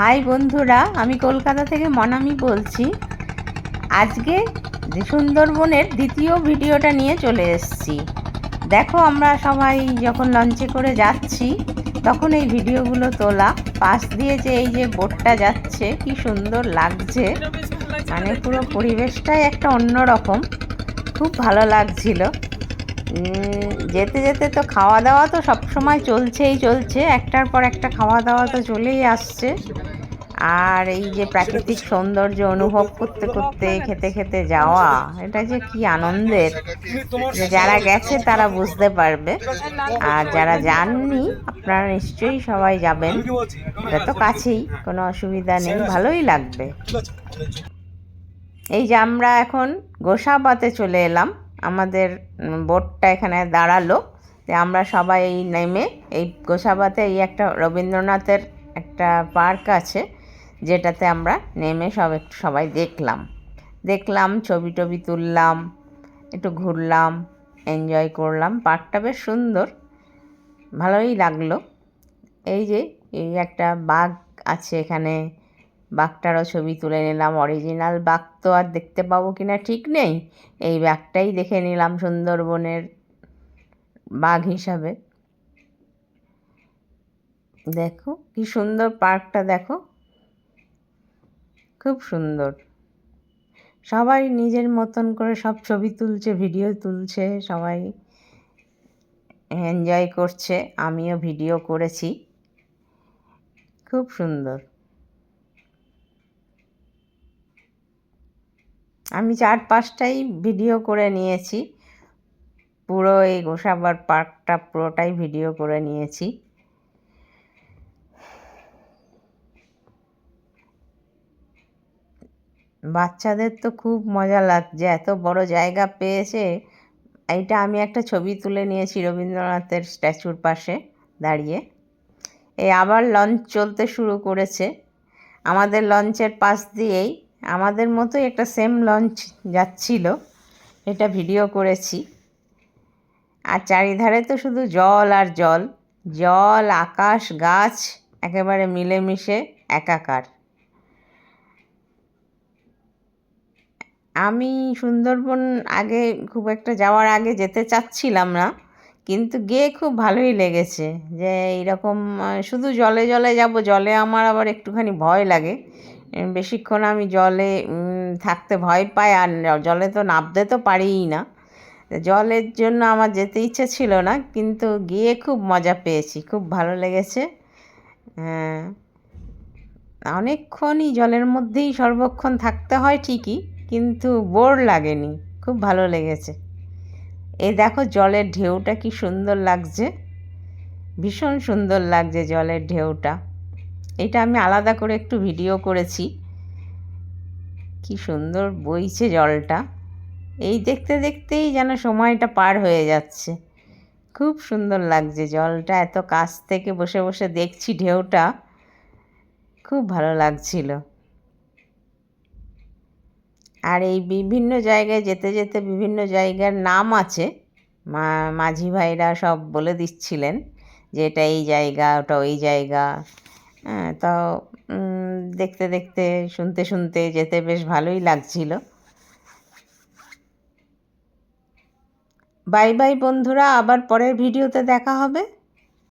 High বন্ধুরা, আমি কলকাতা থেকে মনামি বলছি। আজকে সুন্দরবনের দ্বিতীয় ভিডিওটা নিয়ে চলে এসেছি। দেখো আমরা সবাই যখন লঞ্চে করে যাচ্ছি, তখন এই ভিডিওগুলো তোলা, পাশ দিয়ে যে এই যে বোটটা যাচ্ছে, কি সুন্দর লাগছে। মানে পুরো পরিবেশটাই একটা অন্যরকম খুব ভালো লাগছিল। যেতে যেতে তো খাওয়া দাওয়া তো সব সময় চলছেই চলছে, একটার পর একটা খাওয়া দাওয়া তো চলেই আসছে। আর এই যে প্রাকৃতিক সৌন্দর্য অনুভব করতে করতে খেতে খেতে যাওয়া, এটা যে কি আনন্দের। যারা গেছে তারা বুঝতে পারবে। আর যারা যাননি, আপনারা নিশ্চয়ই সবাই যাবেন। এটা তো কাছেই, কোনো অসুবিধা নেই, ভালোই লাগবে। এই যে আমরা এখন গোসাবাতে চলে এলাম। আমাদের বোটটা এখানে দাঁড়াল। যে আমরা সবাই এই নেমে, এই গোসাবাতে এই একটা রবীন্দ্রনাথের একটা পার্ক আছে। যেটাতে আমরা নেমে সব একটু সবাই দেখলাম। দেখলাম, ছবি টবি তুললাম, একটু ঘুরলাম এনজয় করলাম। পার্কটা বেশ সুন্দর, ভালোই লাগল। এই যে, এই একটা বাঘ আছে এখানে, বাঘটারও ছবি তুলে নিলাম। অরিজিনাল বাঘ তো আর দেখতে পাবো কিনা ঠিক নেই। এই বাঘটাই দেখে নিলাম সুন্দরবনের বাঘ হিসাবে। দেখো, কি সুন্দর পার্কটা দেখো। খুব সুন্দর। সবাই নিজের মতন করে সব ছবি তুলছে ভিডিও তুলছে, সবাই এনজয় করছে, আমিও ভিডিও করেছি। খুব সুন্দর। আমি চার পাঁচটাই ভিডিও করে নিয়েছি। পুরো এই গোসাবার পার্কটা পুরোটাই ভিডিও করে নিয়েছি। বাচ্চাদের তো খুব মজা লাগছে, এত বড় জায়গা পেয়েছে। এইটা আমি একটা ছবি তুলে নিয়েছি রবীন্দ্রনাথের স্ট্যাচুর পাশে দাঁড়িয়ে। এই আবার লঞ্চ চলতে শুরু করেছে। আমাদের লঞ্চের পাশ দিয়েই আমাদের মতোই একটা সেম লঞ্চ যাচ্ছিল, এটা ভিডিও করেছি। আর চারিধারে তো শুধু জল আর জল জল, আকাশ, গাছ, একেবারে মিলেমিশে, একাকার। আমি সুন্দরবন আগে খুব একটা যাওয়ার আগে যেতে চাচ্ছিলাম না, কিন্তু গিয়ে খুব ভালোই লেগেছে যে এইরকম শুধু জলে জলে যাব, জলে আমার আবার একটুখানি ভয় লাগে। বেশিক্ষণ আমি জলে থাকতে ভয় পাই আর জলে তো নামতে তো পারিই না। জলের জন্য আমার যেতে ইচ্ছে ছিল না, কিন্তু গিয়ে খুব মজা পেয়েছি, খুব ভালো লেগেছে। হ্যাঁ অনেকক্ষণই জলের মধ্যেই সর্বক্ষণ থাকতে হয় ঠিকই কিন্তু বোর লাগেনি, খুব ভালো লেগেছে। এই দেখো জলের ঢেউটা কি সুন্দর লাগছে, ভীষণ সুন্দর লাগছে জলের ঢেউটা। এটা আমি আলাদা করে একটু ভিডিও করেছি, কি সুন্দর বইছে জলটা। এই দেখতে দেখতেই যেন সময়টা পার হয়ে যাচ্ছে। খুব সুন্দর লাগছে জলটা, এত কাছ থেকে বসে বসে দেখছি ঢেউটা, খুব ভালো লাগছিল। আর এই বিভিন্ন জায়গায় যেতে যেতে বিভিন্ন জায়গার নাম আছে। মাঝি ভাইরা সব বলে দিচ্ছিলেন যে এটা এই জায়গা, ওটা ওই জায়গা। হ্যাঁ তো দেখতে দেখতে, শুনতে শুনতে যেতে বেশ ভালোই লাগছিল। বাই বাই বন্ধুরা, আবার পরের ভিডিওতে দেখা হবে।